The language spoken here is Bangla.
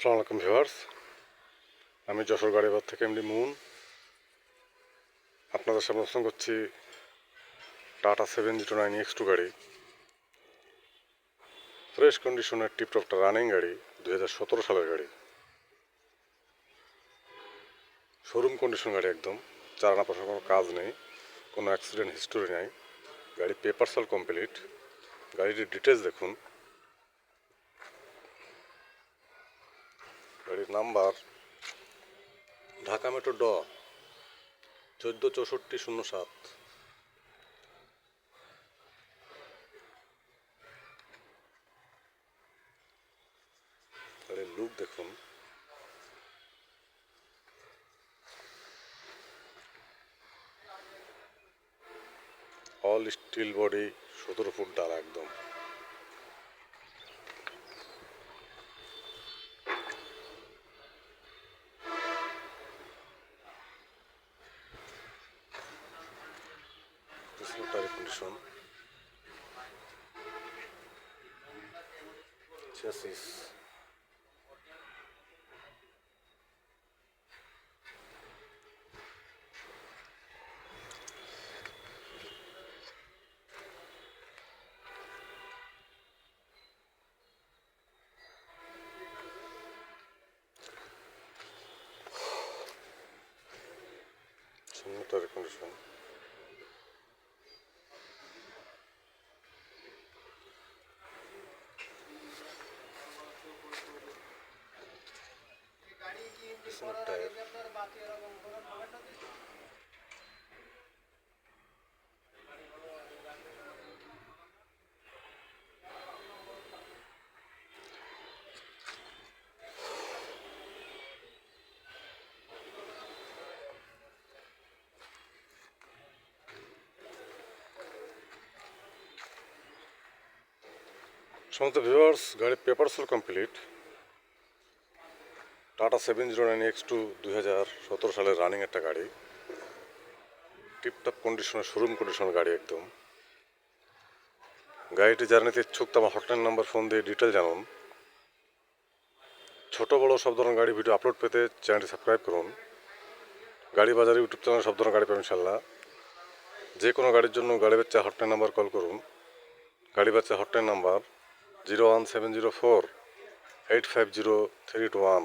সালাম আলাইকুম ভিউয়ার্স। আমি যশোর গাড়িবাদ থেকে এমডি মুন। আপনাদের সামনে উপস্থাপন করছি Tata seven zero nine X two গাড়ি। ফ্রেশ কন্ডিশনের টিপটপটা রানিং গাড়ি, দুই হাজার সতেরো সালের গাড়ি। শোরুম কন্ডিশন গাড়ি একদম। চালানা পাশার কোনো কাজ নেই, কোনো অ্যাক্সিডেন্ট হিস্টোরি নেই। গাড়ি পেপার সাল কমপ্লিট গাড়িটির ডিটেলস দেখুন। গাড়ির নাম্বার, ঢাকা মেট্রো ড, চোদ্দ চৌষট্টি শূন্য সাত। গাড়ির লুক দেখুন। অল স্টিল বডি সতেরো ফুট ডালা একদম। this notary condition chassis Sanitary condition. পিছনের টায়ার সমস্ত ভিউয়ার্স গাড়ির paper sale complete Tata seven zero nine X two দুই হাজার সতেরো সালের রানিং একটা গাড়ি। টিপটপ কন্ডিশনের শোরুম কন্ডিশনের গাড়ি একদম। গাড়িটি জার্নিতে ইচ্ছুক তো আমার হটলাইন নাম্বার ফোন দিয়ে ডিটেল জানুন। ছোট, বড় সব ধরনের গাড়ি ভিডিও আপলোড পেতে চ্যানেলটি সাবস্ক্রাইব করুন। গাড়ি বাজারে ইউটিউব চ্যানেল সব ধরনের গাড়ি পাবেন ইনশাল্লাহ যে কোনো গাড়ির জন্য গাড়ি বাচ্চা হটলাইন নাম্বার কল করুন। গাড়ি বাচ্চা hotline number zero one seven zero four eight five zero three two one